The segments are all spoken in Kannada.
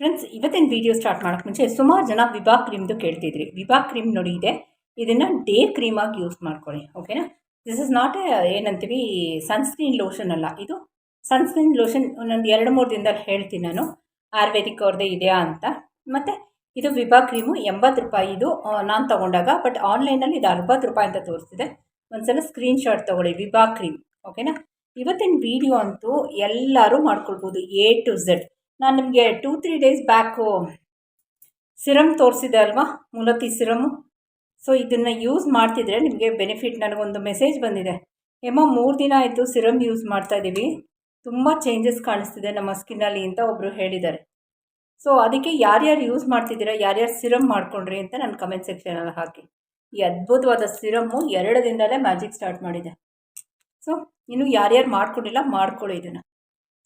ಫ್ರೆಂಡ್ಸ್ ಇವತ್ತಿನ ವಿಡಿಯೋ ಸ್ಟಾರ್ಟ್ ಮಾಡೋಕ್ಕೆ ಮುಂಚೆ ಸುಮಾರು ಜನ ವಿಭಾ ಕ್ರೀಮ್ದು ಕೇಳ್ತಿದ್ರಿ. ವಿಭಾ ಕ್ರೀಮ್ ನೋಡಿ ಇದೆ. ಇದನ್ನು ಡೇ ಕ್ರೀಮಾಗಿ ಯೂಸ್ ಮಾಡ್ಕೊಳ್ಳಿ ಓಕೆನಾ ದಿಸ್ ಇಸ್ ನಾಟ್ ಎ ಏನಂತೀವಿ ಸನ್ಸ್ಕ್ರೀನ್ ಲೋಷನ್ ಅಲ್ಲ. ಇದು ಸನ್ಸ್ಕ್ರೀನ್ ಲೋಷನ್ ಒಂದೊಂದು ಎರಡು ಮೂರು ದಿನದಲ್ಲಿ ಹೇಳ್ತೀನಿ ನಾನು. ಆಯುರ್ವೇದಿಕ್ ಅವ್ರದ್ದೇ ಇದೆಯಾ ಅಂತ. ಮತ್ತು ಇದು ವಿಭಾ ಕ್ರೀಮು ಎಂಬತ್ತು ರೂಪಾಯಿ ಇದು ನಾನು ತೊಗೊಂಡಾಗ ಬಟ್ ಆನ್ಲೈನಲ್ಲಿ ಇದು ಅರವತ್ತು ರೂಪಾಯಿ ಅಂತ ತೋರಿಸ್ತಿದೆ. ಒಂದ್ಸಲ ಸ್ಕ್ರೀನ್ ಶಾಟ್ ತೊಗೊಳ್ಳಿ ವಿಭಾ ಕ್ರೀಮ್ ಓಕೆನಾ ಇವತ್ತಿನ ವಿಡಿಯೋ ಅಂತೂ ಎಲ್ಲರೂ ಮಾಡ್ಕೊಳ್ಬೋದು ಎ ಟು ಝೆಡ್ ನಾನು ನಿಮಗೆ two three days back serum ತೋರಿಸಿದೆ ಅಲ್ವಾ? ಮೂಲತಿ ಸಿರಮು ಸೊ ಇದನ್ನು ಯೂಸ್ ಮಾಡ್ತಿದ್ರೆ ನಿಮಗೆ ಬೆನಿಫಿಟ್ ನನಗೊಂದು ಮೆಸೇಜ್ ಬಂದಿದೆ. ಎಮ್ಮ, ಮೂರು ದಿನ ಆಯಿತು ಸಿರಮ್ ಯೂಸ್ ಮಾಡ್ತಾ ಇದ್ದೀವಿ ತುಂಬ ಚೇಂಜಸ್ ಕಾಣಿಸ್ತಿದೆ ನಮ್ಮ ಸ್ಕಿನ್ನಲ್ಲಿ ಅಂತ ಒಬ್ಬರು ಹೇಳಿದ್ದಾರೆ. ಸೊ ಅದಕ್ಕೆ ಯಾರ್ಯಾರು ಯೂಸ್ ಮಾಡ್ತಿದ್ದೀರಾ, ಯಾರ್ಯಾರು ಸಿರಮ್ ಮಾಡ್ಕೊಂಡ್ರಿ ಅಂತ ನಾನು ಕಮೆಂಟ್ ಸೆಕ್ಷನಲ್ಲಿ ಹಾಕಿ. ಈ ಅದ್ಭುತವಾದ ಸಿರಮ್ಮು ಎರಡು ದಿನದಲ್ಲೇ ಮ್ಯಾಜಿಕ್ ಸ್ಟಾರ್ಟ್ ಮಾಡಿದೆ. ಸೊ ಇನ್ನು ಯಾರ್ಯಾರು ಮಾಡ್ಕೊಂಡಿಲ್ಲ, ಮಾಡ್ಕೊಳ್ಳಿ ಇದನ್ನು.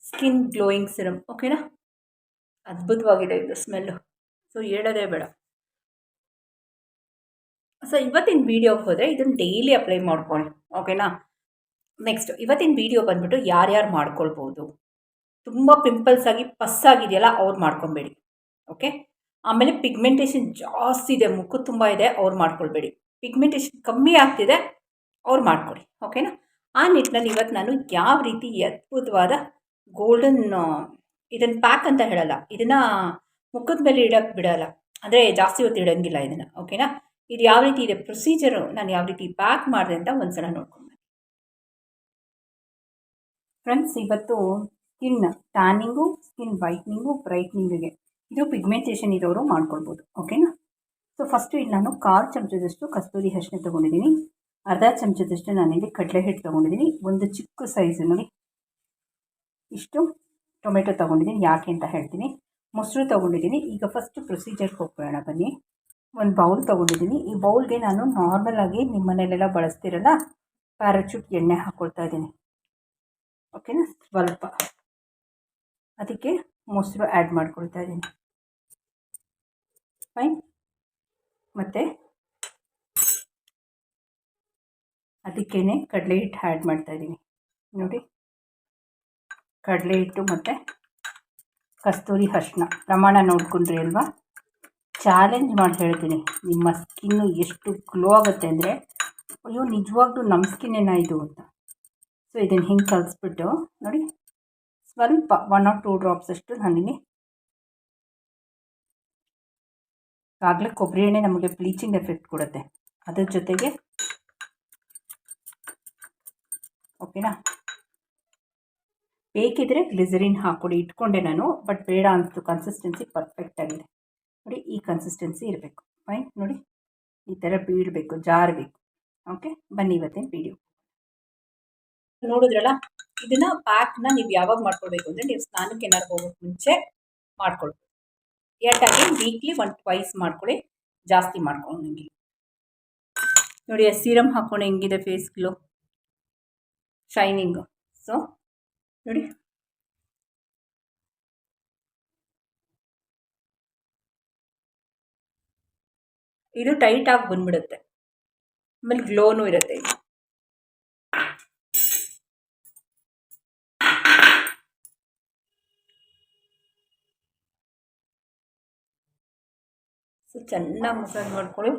ಸ್ಕಿನ್ ಗ್ಲೋಯಿಂಗ್ ಸಿರಮ್ ಓಕೆನಾ ಅದ್ಭುತವಾಗಿದೆ ಇದು ಸ್ಮೆಲ್ಲು ಸೊ ಹೇಳೋದೇ ಬೇಡ. ಸೊ ಇವತ್ತಿನ ವೀಡಿಯೋಗೆ ಹೋದರೆ ಇದನ್ನು ಡೈಲಿ ಅಪ್ಲೈ ಮಾಡ್ಕೊಳ್ಳಿ ಓಕೆನಾ ನೆಕ್ಸ್ಟ್ ಇವತ್ತಿನ ವೀಡಿಯೋ ಬಂದ್ಬಿಟ್ಟು ಯಾರ್ಯಾರು ಮಾಡ್ಕೊಳ್ಬೋದು? ತುಂಬ ಪಿಂಪಲ್ಸ್ ಆಗಿ ಪಸ್ಸಾಗಿದೆಯಲ್ಲ ಅವ್ರು ಮಾಡ್ಕೊಬೇಡಿ ಓಕೆ ಆಮೇಲೆ ಪಿಗ್ಮೆಂಟೇಷನ್ ಜಾಸ್ತಿ ಇದೆ ಮುಖ ತುಂಬ ಇದೆ, ಅವ್ರು ಮಾಡ್ಕೊಳ್ಬೇಡಿ. ಪಿಗ್ಮೆಂಟೇಷನ್ ಕಮ್ಮಿ ಆಗ್ತಿದೆ, ಅವ್ರು ಮಾಡ್ಕೊಳ್ಳಿ ಓಕೆನಾ ಆ ನಿಟ್ಟಿನಲ್ಲಿ ಇವತ್ತು ನಾನು ಯಾವ ರೀತಿ ಅದ್ಭುತವಾದ ಗೋಲ್ಡನ್ ಇದನ್ನು ಪ್ಯಾಕ್ ಅಂತ ಹೇಳಲ್ಲ. ಇದನ್ನು ಮುಖದ ಮೇಲೆ ಇಡೋಕ್ಕೆ ಬಿಡಲ್ಲ. ಅಂದರೆ ಜಾಸ್ತಿ ಹೊತ್ತು ಇಡೋಂಗಿಲ್ಲ ಇದನ್ನು ಓಕೆನಾ ಇದು ಯಾವ ರೀತಿ ಇದೆ? ಪ್ರೊಸೀಜರು ನಾನು ಯಾವ ರೀತಿ ಪ್ಯಾಕ್ ಮಾಡಿದೆ ಅಂತ ಒಂದ್ಸಲ ನೋಡ್ಕೊಂಡು ಫ್ರೆಂಡ್ಸ್ ಇವತ್ತು ಸ್ಕಿನ್ ಟ್ಯಾನಿಂಗು ಸ್ಕಿನ್ ವೈಟ್ನಿಂಗು ಬ್ರೈಟ್ನಿಂಗಿಗೆ ಇದು ಪಿಗ್ಮೆಂಟೇಷನ್ ಇರೋರು ಮಾಡ್ಕೊಳ್ಬೋದು ಓಕೆನಾ ಸೊ ಫಸ್ಟು ಇಲ್ಲಿ ನಾನು ಕಾಲು ಚಮಚದಷ್ಟು ಕಸ್ತೂರಿ ಅರಿಶಿನ ತಗೊಂಡಿದ್ದೀನಿ. ಅರ್ಧ ಚಮಚದಷ್ಟು ನಾನಿಲ್ಲಿ ಕಡಲೆ ಹಿಟ್ಟು ತೊಗೊಂಡಿದ್ದೀನಿ. ಒಂದು ಚಿಕ್ಕ ಸೈಜಿನಲ್ಲಿ ಇಷ್ಟು. ಟೊಮೆಟೊ ತೊಗೊಂಡಿದ್ದೀನಿ, ಯಾಕೆ ಅಂತ ಹೇಳ್ತೀನಿ. ಮೊಸರು ತೊಗೊಂಡಿದ್ದೀನಿ. ಈಗ ಫಸ್ಟ್ ಪ್ರೊಸೀಜರ್ಗೆ ಹೋಗ್ಕೊಳ್ಳೋಣ ಬನ್ನಿ. ಒಂದು ಬೌಲ್ ತೊಗೊಂಡಿದ್ದೀನಿ. ಈ ಬೌಲ್ಗೆ ನಾನು ನಾರ್ಮಲಾಗಿ ನಿಮ್ಮ ಮನೇಲೆಲ್ಲ ಬಳಸ್ತಿರಲ್ಲ ಪ್ಯಾರಾಚೂಟ್ ಎಣ್ಣೆ ಹಾಕ್ಕೊಳ್ತಾ ಇದ್ದೀನಿ. ಓಕೆನಾ ಸ್ವಲ್ಪ. ಅದಕ್ಕೆ ಮೊಸರು ಆ್ಯಡ್ ಮಾಡ್ಕೊಳ್ತಾ ಇದ್ದೀನಿ. ಫೈನ್ ಮತ್ತು? ಅದಕ್ಕೇ ಕಡಲೆ ಹಿಟ್ಟು ಆ್ಯಡ್ ಮಾಡ್ತಾಯಿದ್ದೀನಿ ನೋಡಿ. ಕಡಲೆ ಹಿಟ್ಟು ಮತ್ತು ಕಸ್ತೂರಿ ಅರ್ಶಿನ ಪ್ರಮಾಣ ನೋಡ್ಕೊಂಡ್ರಿ ಅಲ್ವಾ? ಚಾಲೆಂಜ್ ಮಾಡಿ ಹೇಳ್ತೀನಿ. ನಿಮ್ಮ ಸ್ಕಿನ್ನು ಎಷ್ಟು ಗ್ಲೋ ಆಗುತ್ತೆ ಅಂದರೆ, ಅಯ್ಯೋ, ನಿಜವಾಗ್ಲೂ ನಮ್ಮ ಸ್ಕಿನ್ನೇನ ಇದು ಅಂತ. ಸೊ ಇದನ್ನು ಹಿಂಗೆ ಕಲಿಸ್ಬಿಟ್ಟು ನೋಡಿ. ಸ್ವಲ್ಪ ಒನ್ ಆರ್ ಟೂ ಡ್ರಾಪ್ಸ್ ಅಷ್ಟು ನಾನಿಲ್ಲಿ ಆಗಲೇ ಕೊಬ್ಬರಿ ಎಣ್ಣೆ ನಮಗೆ ಬ್ಲೀಚಿಂಗ್ ಎಫೆಕ್ಟ್ ಕೊಡುತ್ತೆ. ಅದ್ರ ಜೊತೆಗೆ ಓಕೆನಾ ಬೇಕಿದ್ರೆ ಗ್ಲಿಸರಿನ್ ಹಾಕ್ಕೊಡಿ, ಇಟ್ಕೊಂಡೆ ನಾನು, ಬಟ್ ಬೇಡ ಅನಿಸ್ತು ಕನ್ಸಿಸ್ಟೆನ್ಸಿ ಪರ್ಫೆಕ್ಟಾಗಿದೆ ನೋಡಿ, ಈ ಕನ್ಸಿಸ್ಟೆನ್ಸಿ ಇರಬೇಕು. ಫೈನ್ ನೋಡಿ. ಈ ಥರ ಬೀಳಬೇಕು, ಜಾರಬೇಕು. ಓಕೆ ಬನ್ನಿ ಇವತ್ತೇನು ವಿಡಿಯೋ ನೋಡಿದ್ರಲ್ಲ, ಇದನ್ನು ಪ್ಯಾಕ್ನ ನೀವು ಯಾವಾಗ ಮಾಡ್ಕೊಳ್ಬೇಕು ಅಂದರೆ ನೀವು ಸ್ನಾನಕ್ಕೆ ಏನಾದ್ರು ಹೋಗೋಕ್ಕೆ ಮುಂಚೆ ಮಾಡ್ಕೊಳ್ಬೇಕು. ಟೈಮ್ ವೀಕ್ಲಿ ಒನ್ ಟ್ವೈಸ್ ಮಾಡ್ಕೊಳ್ಳಿ ಜಾಸ್ತಿ ಮಾಡ್ಕೊಂಡು ನೋಡಿ ಸೀರಮ್ ಹಾಕ್ಕೊಂಡು ಹೆಂಗಿದೆ ಫೇಸ್ ಗ್ಲೋ ಶೈನಿಂಗು ಸೊ ನೋಡಿ ಇದು ಟೈಟಾಗಿ ಬಂದ್ಬಿಡುತ್ತೆ ಆಮೇಲೆ ಗ್ಲೋನು ಇರುತ್ತೆ ಇದು ಸೊ ಚೆನ್ನಾಗಿ ಮಸಾಜ್ ಮಾಡ್ಕೊಳ್ಳಿ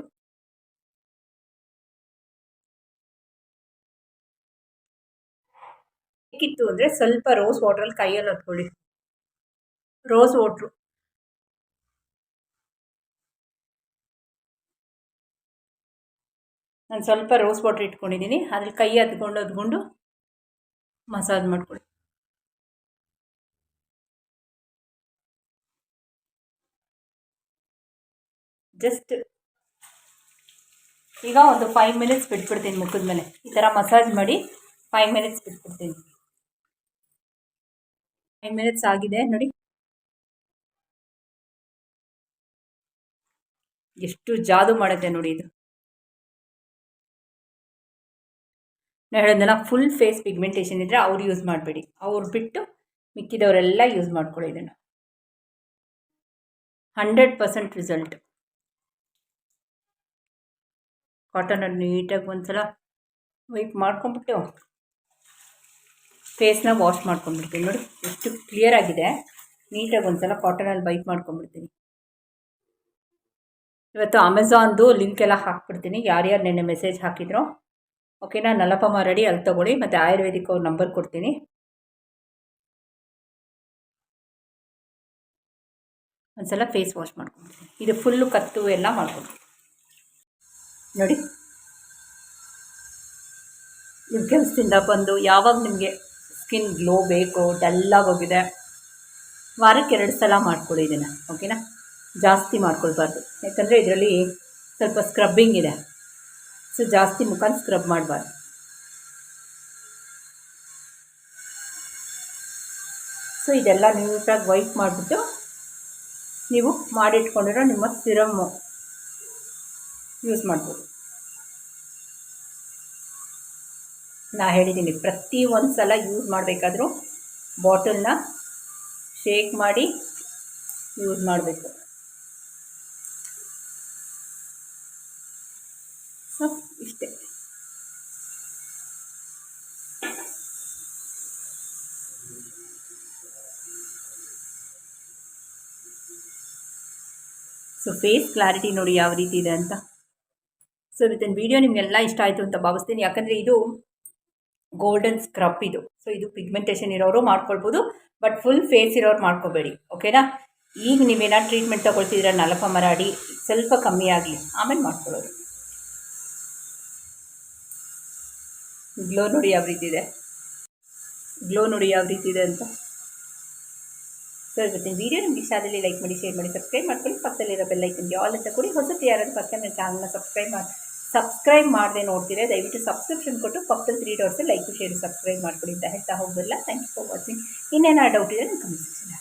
ಬೇಕಿತ್ತು ಅಂದರೆ ಸ್ವಲ್ಪ ರೋಸ್ ವಾಟ್ರಲ್ಲಿ ಕೈಯಲ್ಲಿ ಹತ್ಕೊಳ್ಳಿ ರೋಸ್ ವಾಟ್ರು ನಾನು ಸ್ವಲ್ಪ ರೋಸ್ ವಾಟ್ರ್ ಇಟ್ಕೊಂಡಿದ್ದೀನಿ ಅದ್ರಲ್ಲಿ ಕೈ ಹತ್ಕೊಂಡು ಹತ್ಕೊಂಡು ಮಸಾಜ್ ಮಾಡ್ಕೊಳ್ಳಿ. ಜಸ್ಟ್ ಈಗ ಒಂದು ಫೈವ್ ಮಿನಿಟ್ಸ್ ಬಿಟ್ಬಿಡ್ತೀನಿ ಮುಖದ ಮೇಲೆ. ಈ ಥರ ಮಸಾಜ್ ಮಾಡಿ ಫೈವ್ ಮಿನಿಟ್ಸ್ ಬಿಟ್ಬಿಡ್ತೀನಿ. ಫೈವ್ ಮಿನಿಟ್ಸ್ ಆಗಿದೆ. ನೋಡಿ. ಎಷ್ಟು ಜಾದು ಮಾಡುತ್ತೆ ನೋಡಿ ಇದು. ನಾನು ಹೇಳೋದನ್ನ ಫುಲ್ ಫೇಸ್ ಪಿಗ್ಮೆಂಟೇಷನ್ ಇದ್ದರೆ ಅವ್ರು ಯೂಸ್ ಮಾಡಬೇಡಿ. ಅವ್ರು ಬಿಟ್ಟು ಮಿಕ್ಕಿದವರೆಲ್ಲ ಯೂಸ್ ಮಾಡ್ಕೊಳ್ಳಿ ಇದನ್ನು. ಹಂಡ್ರೆಡ್ ಪರ್ಸೆಂಟ್ ರಿಸಲ್ಟ್ ಕಾಟನಲ್ಲಿ ನೀಟಾಗಿ ಒಂದ್ಸಲ ವೈಪ್ ಮಾಡ್ಕೊಂಬಿಟ್ಟು ಫೇಸ್ನ ವಾಶ್ ಮಾಡ್ಕೊಂಡ್ಬಿಡ್ತೀನಿ. ನೋಡಿ, ಎಷ್ಟು ಕ್ಲಿಯರ್ ಆಗಿದೆ. ನೀಟಾಗಿ ಒಂದು ಸಲ ಕಾಟನಲ್ಲಿ ವೈಪ್ ಮಾಡ್ಕೊಂಬಿಡ್ತೀನಿ ಇವತ್ತು ಅಮೆಝಾನ್ದು ಲಿಂಕ್ ಎಲ್ಲ ಹಾಕ್ಬಿಡ್ತೀನಿ. ಯಾರ್ಯಾರು ನೆನ್ನೆ ಮೆಸೇಜ್ ಹಾಕಿದ್ರು. ಓಕೆನಾ ನಲಪಮ್ಮ ರೆಡಿ ಅಲ್ಲಿ ತೊಗೊಳ್ಳಿ. ಮತ್ತು ಆಯುರ್ವೇದಿಕ್ ಅವ್ರ ನಂಬರ್ ಕೊಡ್ತೀನಿ. ಒಂದ್ಸಲ ಫೇಸ್ ವಾಶ್ ಮಾಡ್ಕೊಂಡ್ಬಿಡ್ತೀನಿ. ಇದು ಫುಲ್ಲು ಕತ್ತು ಎಲ್ಲ ಮಾಡ್ಕೊಂಡ್ಬಿಡ್ತೀನಿ. ನೋಡಿ. ನೀವು ಕೆಲಸದಿಂದ ಬಂದು ಯಾವಾಗ ನಿಮಗೆ ಸ್ಕಿನ್ ಗ್ಲೋ ಬೇಕು ಡಲ್ಲಾಗಿ ಹೋಗಿದೆ. ವಾರಕ್ಕೆ ಎರಡು ಸಲ ಮಾಡ್ಕೊಳ್ಳಿ ಇದನ್ನು ಓಕೆನಾ ಜಾಸ್ತಿ ಮಾಡ್ಕೊಳ್ಬಾರ್ದು. ಯಾಕಂದರೆ ಇದರಲ್ಲಿ ಸ್ವಲ್ಪ ಸ್ಕ್ರಬ್ಬಿಂಗ್ ಇದೆ. ಸೊ ಜಾಸ್ತಿ ಮುಖ ಸ್ಕ್ರಬ್ ಮಾಡಬಾರ್ದು. ಸೊ ಇದೆಲ್ಲ ನೀಟಾಗಿ ವೈಟ್ ಮಾಡಿಬಿಟ್ಟು ನೀವು ಮಾಡಿಟ್ಕೊಂಡಿರೋ ನಿಮ್ಮ ಸಿರಮ್ಮು ಯೂಸ್ ಮಾಡ್ಬೋದು. ನಾ ಹೇಳಿದ್ದೀನಿ, ಪ್ರತಿ ಒಂದು ಸಲ ಯೂಸ್ ಮಾಡಬೇಕಾದ್ರೂ ಬಾಟಲ್ನ ಶೇಕ್ ಮಾಡಿ ಯೂಸ್ ಮಾಡಬೇಕು. ಸೊ ಇಷ್ಟೇ. ಸೊ ಫೇಸ್ ಕ್ಲಾರಿಟಿ ನೋಡಿ ಯಾವ ರೀತಿ ಇದೆ ಅಂತ. ಸೊ ಇವತ್ತಿನ ವಿಡಿಯೋ ನಿಮಗೆಲ್ಲ ಇಷ್ಟ ಆಯಿತು ಅಂತ ಭಾವಿಸ್ತೀನಿ. ಯಾಕಂದರೆ ಇದು ಗೋಲ್ಡನ್ ಸ್ಕ್ರಬ್ ಇದು. ಸೊ ಇದು ಪಿಗ್ಮೆಂಟೇಷನ್ ಇರೋರು ಮಾಡ್ಕೊಳ್ಬೋದು ಬಟ್ ಫುಲ್ ಫೇಸ್ ಇರೋರು ಮಾಡ್ಕೋಬೇಡಿ ಓಕೆನಾ ಈಗ ನೀವೇನಾದ್ರು ಟ್ರೀಟ್ಮೆಂಟ್ ತೊಗೊಳ್ತಿದ್ದೀರ, ನಲಪ ಮರಾಡಿ ಸ್ವಲ್ಪ ಕಮ್ಮಿ ಆಗಲಿ, ಆಮೇಲೆ ಮಾಡ್ಕೊಳ್ಳೋದು. ಗ್ಲೋ ನೋಡಿ ಯಾವ ರೀತಿ ಇದೆ? ಗ್ಲೋ ನೋಡಿ ಯಾವ ರೀತಿ ಇದೆ ಅಂತ? ಸೊ ಇವತ್ತಿನ ವೀಡಿಯೋ ನಿಮ್ಗೆ ಇಷ್ಟ ಆದಲ್ಲಿ ಲೈಕ್ ಮಾಡಿ ಶೇರ್ ಮಾಡಿ ಸಬ್ಸ್ಕ್ರೈಬ್ ಮಾಡ್ಕೊಳ್ಳಿ. ಪಕ್ಕದಲ್ಲಿರೋ ಬೆಲ್ಲೈಕನ್ಗೆ ಆಲ್ ಅಂತ ಕೊಡಿ ಹೊಸತು ಯಾರಾದ್ರೂ ಫಸ್ಟ್ ಟೈಮ್ ನನ್ನ ಚಾನಲ್ನ ಸಬ್ಸ್ಕ್ರೈಬ್ ಮಾಡಿ. ಸಬ್ಸ್ಕ್ರೈಬ್ ಮಾಡದೆ ನೋಡ್ತೀರಾ? ದಯವಿಟ್ಟು ಸಬ್ಸ್ಕ್ರಿಪ್ಷನ್ ಕೊಟ್ಟು ಪಕ್ಕದ three dots like share subscribe ಮಾಡ್ಕೊಡಿ ಅಂತ ಹೇಳ್ತಾ ಹೋಗಲ್ಲ ಥ್ಯಾಂಕ್ ಯು ಫಾರ್ ವಾಚಿಂಗ್ ಇನ್ನೇನಾದ್ರು ಡೌಟ್ ಇದೆ ನಾನು ಕಮೆಂಟ್ ಸೆಕ್ಷನ್